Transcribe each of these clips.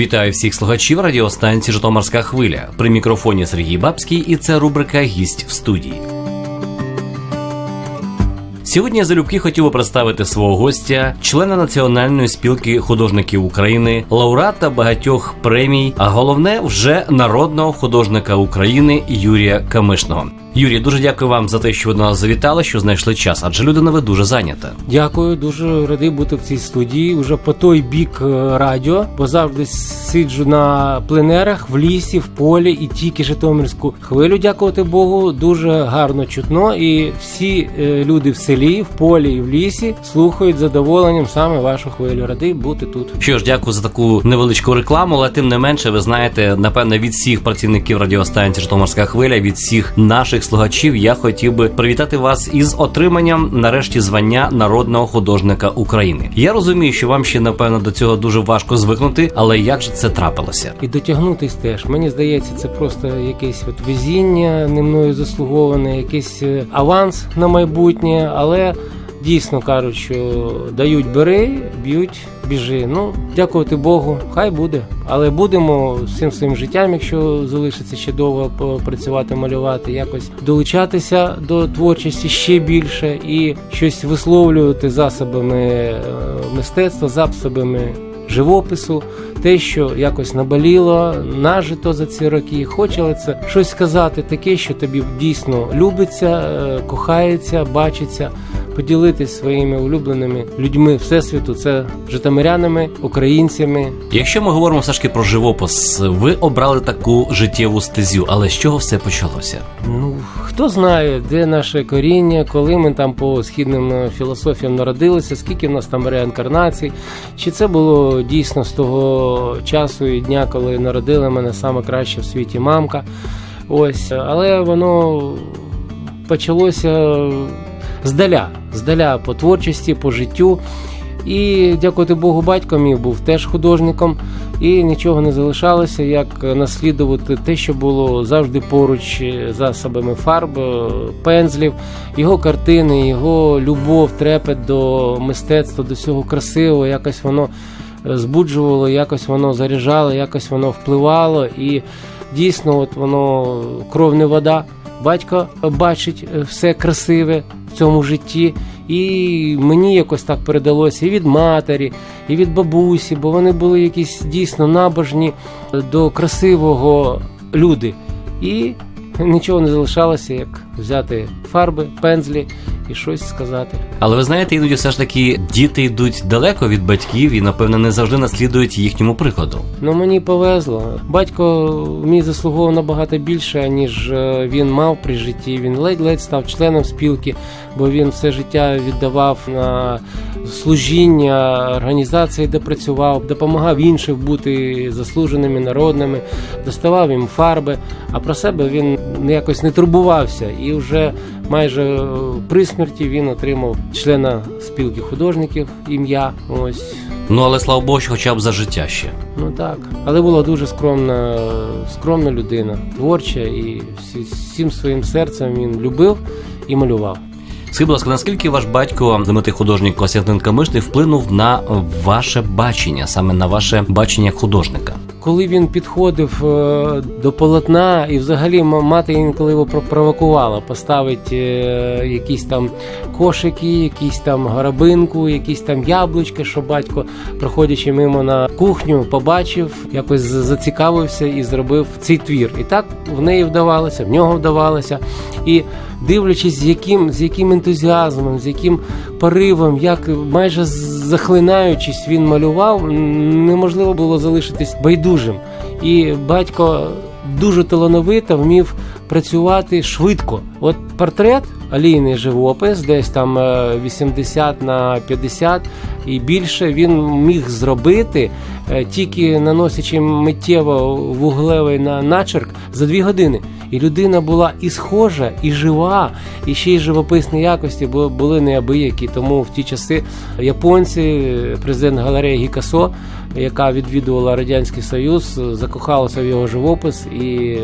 Вітаю всіх слухачів радіостанції Житомирська хвиля. При мікрофоні Сергій Бабський, і це рубрика Гість в студії. Сьогодні я залюбки хотів би представити свого гостя, члена Національної спілки художників України, лауреата багатьох премій, а головне вже народного художника України Юрія Камишного. Юрій, дуже дякую вам за те, що ви до нас завітали, що знайшли час, адже людина ви дуже зайнята. Дякую, дуже радий бути в цій студії. Уже по той бік е, радіо, бо завжди сиджу на пленерах в лісі, в полі і тільки Житомирську хвилю. Дякувати Богу, дуже гарно чутно. І всі е, люди в селі, в полі і в лісі слухають задоволенням саме вашу хвилю. Радий бути тут. Що ж, дякую за таку невеличку рекламу, але тим не менше, ви знаєте, напевне, від всіх працівників радіостанції Житомирська хвиля, від всіх наших слухачів, я хотів би привітати вас із отриманням нарешті звання народного художника України. Я розумію, що вам ще напевно до цього дуже важко звикнути, але як же це трапилося? І дотягнутись теж. Мені здається, це просто якесь от везіння не мною заслуговане, якийсь е, аванс на майбутнє, але. Дійсно кажуть, що дають бери, б'ють, біжи. Ну, дякувати Богу, хай буде. Але будемо всім своїм життям, якщо залишиться ще довго працювати, малювати, якось долучатися до творчості ще більше і щось висловлювати засобами е, мистецтва, засобами живопису, те, що якось наболіло, нажито за ці роки. Хочеться це щось сказати, таке, що тобі дійсно любиться, е, кохається, бачиться. Поділитись своїми улюбленими людьми всесвіту, це житомирянами, українцями. Якщо ми говоримо таки про живопис, ви обрали таку життєву стезю, але з чого все почалося? Ну хто знає, де наше коріння, коли ми там по східним філософіям народилися, скільки в нас там реінкарнацій, чи це було дійсно з того часу і дня, коли народила мене саме краще в світі мамка. Ось, але воно почалося здаля, здаля по творчості, по життю. І дякувати Богу, батько мій був теж художником, і нічого не залишалося, як наслідувати те, що було завжди поруч засобами фарб, пензлів, його картини, його любов, трепет до мистецтва, до всього красивого. Якось воно збуджувало, якось воно заряджало, якось воно впливало. І дійсно, от воно кров не вода. Батько бачить все красиве в цьому житті, і мені якось так передалося і від матері, і від бабусі, бо вони були якісь дійсно набожні до красивого люди. І нічого не залишалося, як взяти фарби, пензлі і щось сказати. Але ви знаєте, іноді все ж таки діти йдуть далеко від батьків і, напевно, не завжди наслідують їхньому прикладу. Ну мені повезло. Батько мій заслуговував набагато більше, ніж він мав при житті. Він ледь-ледь став членом спілки, бо він все життя віддавав на служіння організації, де працював, допомагав іншим бути заслуженими народними, доставав їм фарби. А про себе він якось не турбувався і вже майже при смерті він отримав члена спілки художників ім'я. Ось. Ну але слава Богу, хоча б за життя ще. Ну так. Але була дуже скромна, скромна людина, творча, і всім своїм серцем він любив і малював. Скажіть, будь ласка, наскільки ваш батько, знаменитий художник Костянтин Камишний, вплинув на ваше бачення, саме на ваше бачення художника? Коли він підходив до полотна, і взагалі мати інколи його провокувала, поставить якісь там кошики, якісь там гарабинку, якісь там яблучка, що батько, проходячи мимо на кухню, побачив, якось зацікавився і зробив цей твір. І так в неї вдавалося, в нього вдавалося. І дивлячись, з яким з яким ентузіазмом, з яким поривом, як майже захлинаючись, він малював, неможливо було залишитись байдужим. І батько дуже талановито вмів працювати швидко. От портрет, алійний живопис, десь там 80 на 50 і більше він міг зробити, тільки наносячи миттєво вуглевий на начерк за дві години. І людина була і схожа, і жива, і ще й живописні якості були неабиякі. Тому в ті часи японці, президент галереї Гікасо, яка відвідувала радянський союз, закохалася в його живопис і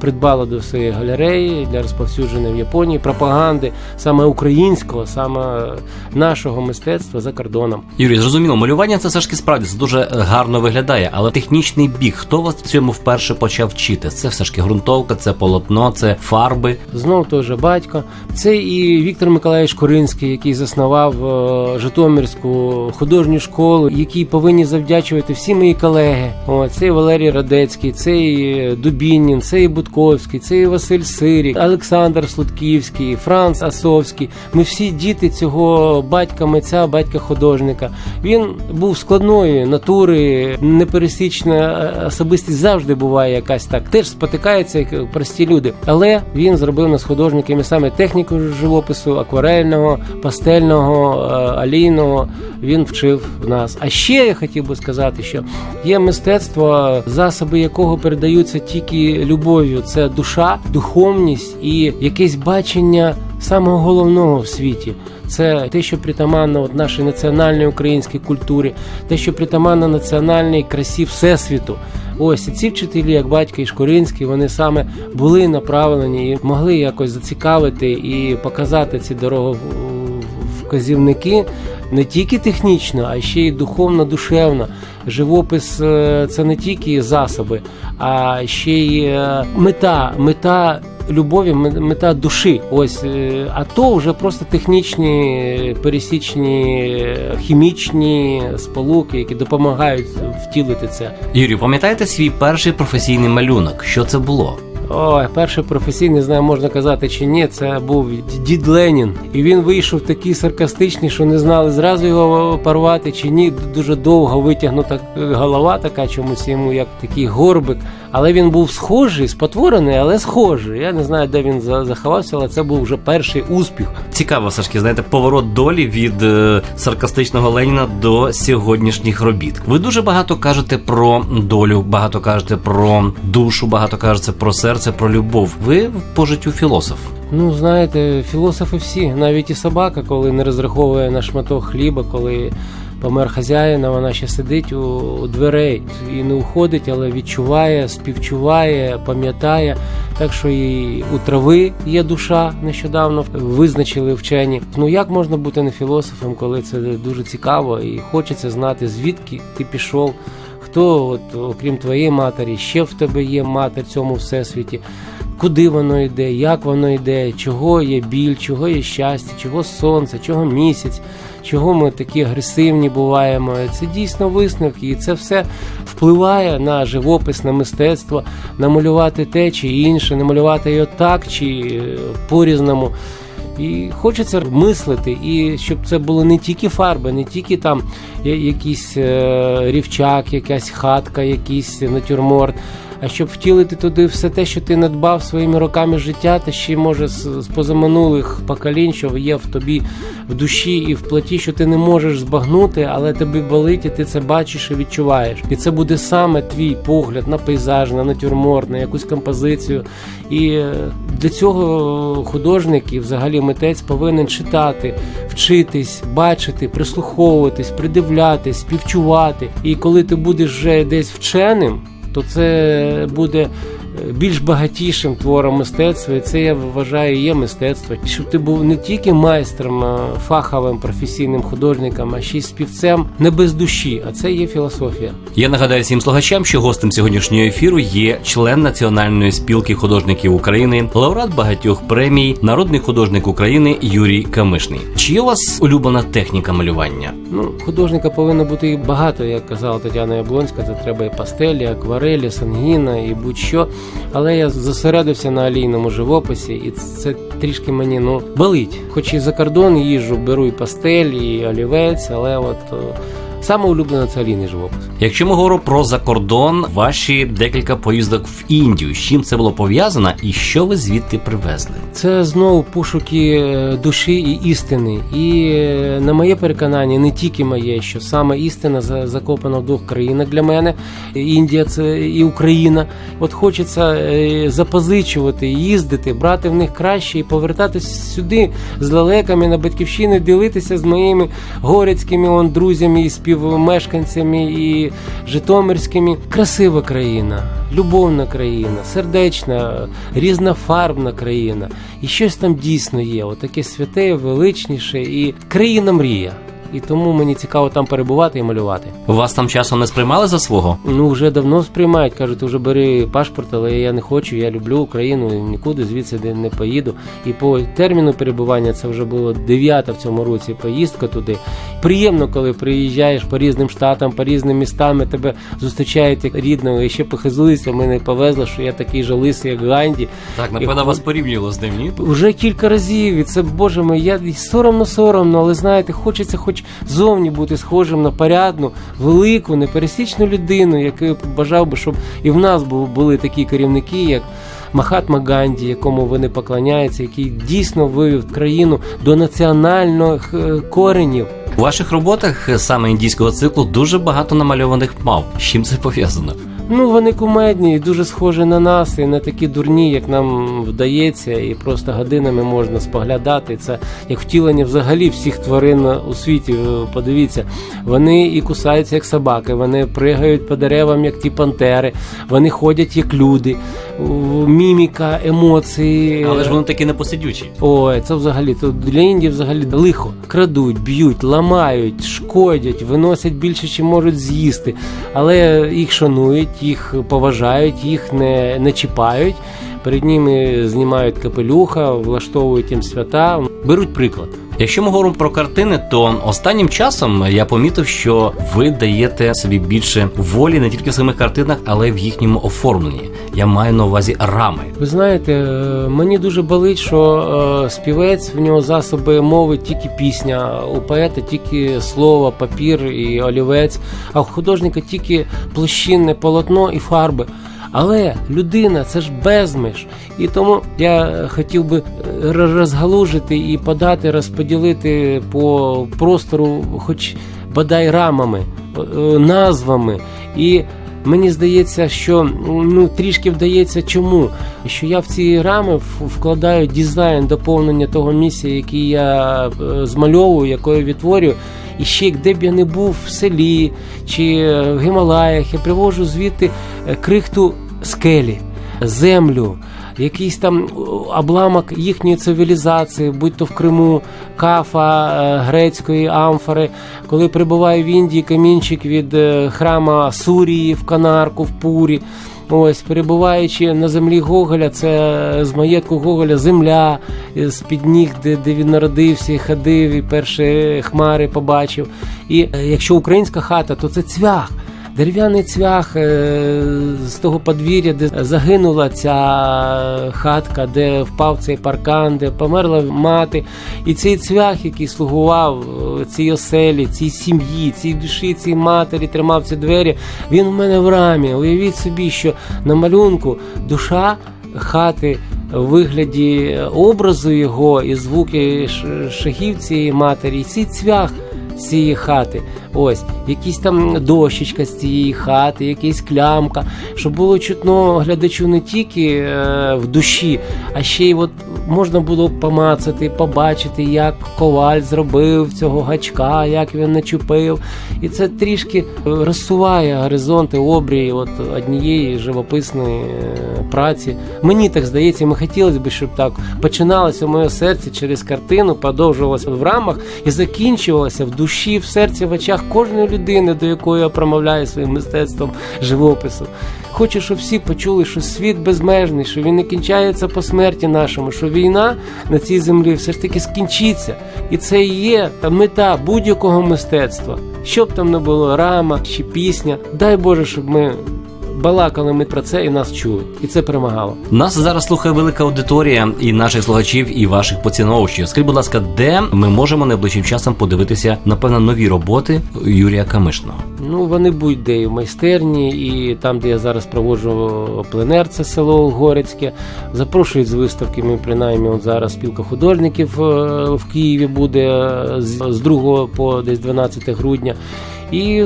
придбала до своєї галереї для розповсюдження в Японії пропаганди саме українського, саме нашого мистецтва за кордоном. Юрій, зрозуміло, малювання це все ж справді це дуже гарно. Гарно виглядає, але технічний бік, хто вас в цьому вперше почав вчити? Це все ж таки ґрунтовка, це полотно, це фарби. Знов теж батько. Це і Віктор Миколаївич Коринський, який заснував е, Житомирську художню школу, якій повинні завдячувати всі мої колеги. О, це і Валерій Радецький, це і Дубінін, це і Будковський, це і Василь Сирік, Олександр Слутківський, Франц Асовський. Ми всі діти цього батька митця, батька художника. Він був складної натури, непересічна е, особистість завжди буває якась так. Теж спотикаються як прості люди. Але він зробив нас художниками саме техніку живопису, акварельного, пастельного, е, олійного. Він вчив в нас. А ще я хотів би сказати, що є мистецтво, засоби якого передаються тільки любов'ю. Це душа, духовність і якесь бачення самого головного в світі. Це те, що притаманно от нашій національній українській культурі, те, що притаманно національній красі всесвіту. Ось і ці вчителі, як батько і Шкоринський, вони саме були направлені і могли якось зацікавити і показати ці дороговказівники не тільки технічно, а ще й духовно, душевно. Живопис е, це не тільки засоби, а ще й е, мета, мета. Любові, ме- мета душі. Ось, е, а то вже просто технічні, пересічні, хімічні сполуки, які допомагають втілити це. Юрію, пам'ятаєте свій перший професійний малюнок? Що це було? Ой, перший професійний, знаю, можна казати чи ні. Це був дід Ленін. І він вийшов такий саркастичний, що не знали зразу його порвати чи ні. Дуже довго витягнута голова, така чомусь йому як такий горбик. Але він був схожий, спотворений, але схожий. Я не знаю, де він заховався, але це був вже перший успіх. Цікаво, таки, знаєте, поворот долі від е, саркастичного Леніна до сьогоднішніх робіт. Ви дуже багато кажете про долю, багато кажете про душу, багато кажете про серце, про любов. Ви по життю філософ. Ну, знаєте, філософи всі, навіть і собака, коли не розраховує на шматок хліба, коли помер хазяїна, вона ще сидить у, у дверей і не уходить, але відчуває, співчуває, пам'ятає. Так що і у трави є душа, нещодавно визначили вчені. Ну як можна бути не філософом, коли це дуже цікаво і хочеться знати, звідки ти пішов. Хто, от, окрім твоєї матері, ще в тебе є матер в цьому всесвіті? Куди воно йде, як воно йде, чого є біль, чого є щастя, чого сонце, чого місяць, чого ми такі агресивні буваємо. Це дійсно висновки, і це все впливає на живопис, на мистецтво, намалювати те чи інше, намалювати його так чи е, по-різному. І хочеться мислити, і щоб це було не тільки фарби, не тільки там якийсь е, рівчак, якась хатка, якийсь натюрморт, а щоб втілити туди все те, що ти надбав своїми роками життя, та ще може з, позаминулих поколінь, що є в тобі в душі і в плоті, що ти не можеш збагнути, але тобі болить, і ти це бачиш і відчуваєш. І це буде саме твій погляд на пейзаж, на натюрморт, на якусь композицію. І е, для цього художник і взагалі митець повинен читати, вчитись, бачити, прислуховуватись, придивлятись, співчувати. І коли ти будеш вже десь вченим, то це буде більш багатішим твором мистецтва, і це я вважаю є мистецтво. Щоб ти був не тільки майстром, фаховим професійним художником, а ще й співцем не без душі, а це є філософія. Я нагадаю всім слухачам, що гостем сьогоднішнього ефіру є член Національної спілки художників України, лауреат багатьох премій, народний художник України Юрій Камишний. Чи є у вас улюблена техніка малювання? Ну, художника повинно бути і багато, як казала Тетяна Яблонська. Це треба і пастелі, акварелі, сангіна і будь-що. Але я зосередився на олійному живописі, і це трішки мені ну болить. Хоч і за кордон їжджу, беру і пастель, і олівець, але от е, саме улюблена це олійний живопис. Якщо ми говоримо про закордон, ваші декілька поїздок в Індію, з чим це було пов'язано і що ви звідти привезли? Це знову пошуки е, душі і істини. І е, на моє переконання, не тільки моє, що саме істина закопана в двох країнах для мене. Індія це і Україна. От хочеться е, запозичувати, їздити, брати в них краще і повертатись сюди з лелеками на батьківщину, ділитися з моїми горецькими он, друзями і співмешканцями і житомирськими. Красива країна, любовна країна, сердечна, різнофарбна країна. І щось там дійсно є. Отаке святе, величніше і країна мрія. І тому мені цікаво там перебувати і малювати. Вас там часом не сприймали за свого? Ну вже давно сприймають, кажуть, ти вже бери паспорт, але я не хочу, я люблю Україну, і нікуди звідси не поїду. І по терміну перебування це вже було дев'ята в цьому році поїздка туди. Приємно, коли приїжджаєш по різним штатам, по різним містам, і тебе зустрічають як рідного, і ще похизуються, мене повезло, що я такий же лисий, як Ганді. Так, напевно, напевно, вас порівнювало з ним, ні? Вже кілька разів, і це боже мій, я соромно, соромно, але знаєте, хочеться хоч зовні бути схожим на порядну, велику, непересічну людину, якою бажав би, щоб і в нас бу- були такі керівники, як Махатма Ганді, якому вони поклоняються, який дійсно вивів країну до національних е, коренів. У ваших роботах е, саме індійського циклу дуже багато намальованих мав. З чим це пов'язано? Ну, вони кумедні і дуже схожі на нас, і не такі дурні, як нам вдається, і просто годинами можна споглядати. Це як втілення взагалі всіх тварин у світі. Подивіться, вони і кусаються як собаки, вони пригають по деревам, як ті пантери, вони ходять як люди, міміка, емоції. Але ж вони такі непосидючі. Ой, це взагалі то для Індії взагалі лихо. Крадуть, б'ють, ламають, шкодять, виносять більше, чим можуть з'їсти. Але їх шанують, їх поважають, їх не, не чіпають. Перед ними знімають капелюха, влаштовують їм свята. Беруть приклад. Якщо ми говоримо про картини, то останнім часом я помітив, що ви даєте собі більше волі не тільки в самих картинах, але й в їхньому оформленні. Я маю на увазі рами. Ви знаєте, е, мені дуже болить, що е, співець в нього засоби мови тільки пісня, у поета тільки слово, папір і олівець, а у художника тільки площинне полотно і фарби. Але людина це ж безмеж. І тому я хотів би е, розгалужити і подати, розподілити по простору, хоч бодай рамами, е, е, назвами. І Мені здається, що ну трішки вдається чому? Що я в ці рами вкладаю дизайн доповнення того місця, який я змальовую, яке я відтворюю. І ще де б я не був в селі чи е, в Гімалаях, я привожу звідти е, крихту скелі, землю, якийсь там обламок їхньої цивілізації, будь то в Криму, кафа е, грецької амфори, коли прибуває в Індії камінчик від е, храма Сурії в Канарку, в Пурі. Ось, перебуваючи на землі Гоголя, це з маєтку Гоголя земля з під ніг, де, де він народився, і ходив, і перші хмари побачив. І е, якщо українська хата, то це цвях. Дерев'яний цвях е, з того подвір'я, де загинула ця хатка, де впав цей паркан, де померла мати. І цей цвях, який слугував е, цій оселі, цій сім'ї, цій душі, цій матері, тримав ці двері, він у мене в рамі. Уявіть собі, що на малюнку душа хати в вигляді образу його і звуки шагів цієї матері, і цей цвях цієї хати. Ось, якісь там дощечка з цієї хати, якась клямка, щоб було чутно глядачу не тільки е, в душі, а ще й от можна було помацати, побачити, як коваль зробив цього гачка, як він начупив. І це трішки розсуває горизонти обрії от однієї живописної е, праці. Мені так здається, ми хотілося б, щоб так починалося моє серце через картину, продовжувалося в рамах і закінчувалося в душі, в серці, в очах кожної людини, до якої я промовляю своїм мистецтвом живопису. Хочу, щоб всі почули, що світ безмежний, що він не кінчається по смерті нашому, що війна на цій землі все ж таки скінчиться. І це і є мета будь-якого мистецтва. Щоб там не було, рама чи пісня. Дай Боже, щоб ми балакали ми про це і нас чули. І це перемагало. Нас зараз слухає велика аудиторія і наших слухачів, і ваших поціновувачів. Скажіть, будь ласка, де ми можемо найближчим часом подивитися, напевно, нові роботи Юрія Камишного? Ну, вони будь-де і в майстерні, і там, де я зараз проводжу пленер, це село Горецьке. Запрошують з виставки. Ми принаймні от зараз спілка художників е, в Києві буде е, з з 2 по десь 12 грудня. І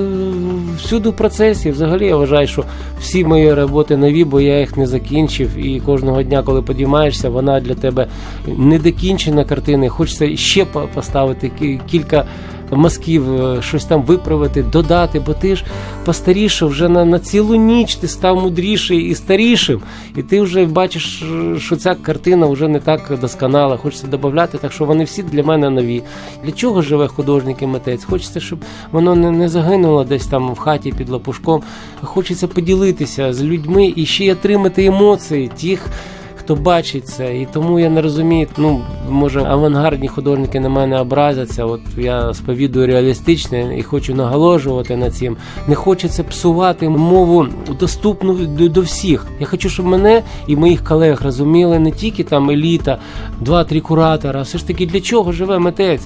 всюди в процесі. Взагалі я вважаю, що всі мої роботи нові, бо я їх не закінчив. І кожного дня, коли подіймаєшся, вона для тебе недокінчена картина. і Хочеться ще поставити кілька мазків, е, щось там виправити, додати, бо ти ж постарішав вже на, на цілу ніч, ти став мудріший і старішим, і ти вже бачиш, е, що ця картина вже не так досконала, хочеться додати, так що вони всі для мене нові. Для чого живе художник і митець? Хочеться, щоб воно не, не загинуло десь там в хаті під лапушком. Хочеться поділитися з людьми і ще й отримати емоції тих. Хто бачить це, і тому я не розумію. Ну може авангардні художники на мене образяться. От я сповідую реалістичне і хочу наголошувати на цим. Не хочеться псувати мову доступну до, до всіх. Я хочу, щоб мене і моїх колег розуміли не тільки там еліта, два-три куратора, а все ж таки для чого живе митець?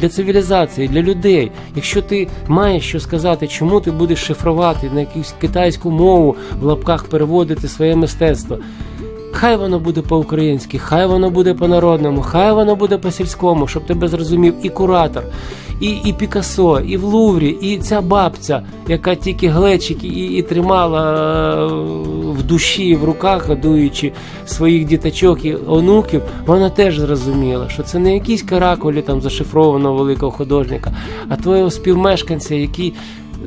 Для цивілізації, для людей. Якщо ти маєш що сказати, чому ти будеш шифрувати на якусь китайську мову в лапках переводити своє мистецтво. Хай воно буде по-українськи, хай воно буде по-народному, хай воно буде по-сільському, щоб тебе зрозумів і куратор, і, і Пікассо, і в Луврі, і ця бабця, яка тільки глечики і, і тримала е, в душі, в руках, годуючи своїх діточок і онуків, вона теж зрозуміла, що це не якісь каракулі там зашифрованого великого художника, а твого співмешканця, який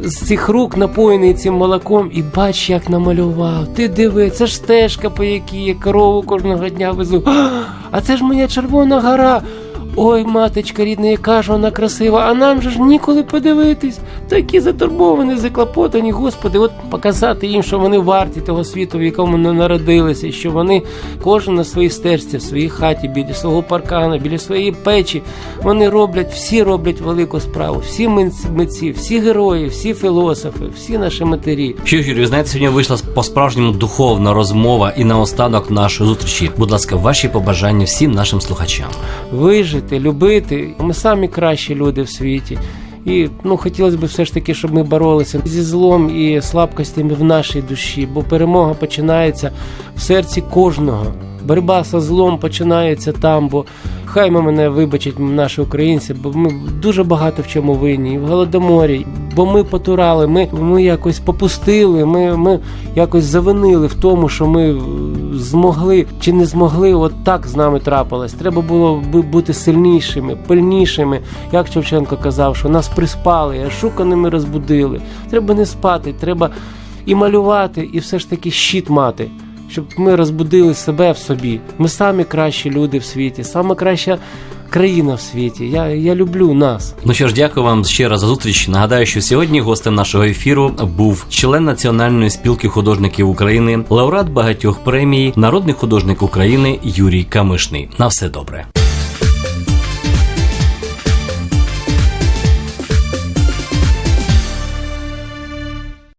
з цих рук напоєний цим молоком, і бач, як намалював. Ти диви, це ж стежка, по якій я корову кожного дня везу. А це ж моя червона гора. Ой, маточка рідна, яка ж вона красива, а нам же ж ніколи подивитись. Такі затурбовані, заклопотані, господи, от показати їм, що вони варті того світу, в якому вони народилися, що вони кожен на своїй стежці, в своїй хаті, біля свого паркана, біля своєї печі, вони роблять, всі роблять велику справу. Всі митці- всі герої, всі філософи, всі наші матері. Що ж, Юрій, ви знаєте, сьогодні вийшла по-справжньому духовна розмова і наостанок нашої зустрічі. Будь ласка, ваші побажання всім нашим слухачам. вижити, любити. Ми самі кращі люди в світі. І ну хотілося б все ж таки, щоб ми боролися зі злом і слабкостями в нашій душі, бо перемога починається в серці кожного. Боротьба зі злом починається там, бо хай ми мене вибачать наші українці, бо ми дуже багато в чому винні, і в голодоморі, бо ми потурали, ми, ми якось попустили, ми, ми якось завинили в тому, що ми змогли чи не змогли, от так з нами трапилось. Треба було бути сильнішими, пильнішими. Як Шевченко казав, що нас приспали, а шуканими розбудили. Треба не спати, треба і малювати, і все ж таки щит мати. Щоб ми розбудили себе в собі. Ми самі кращі люди в світі, саме краща країна в світі. Я, я люблю нас. Ну що ж, дякую вам ще раз за зустріч. Нагадаю, що сьогодні гостем нашого ефіру був член Національної спілки художників України, лауреат багатьох премій, народний художник України Юрій Камишний. На все добре.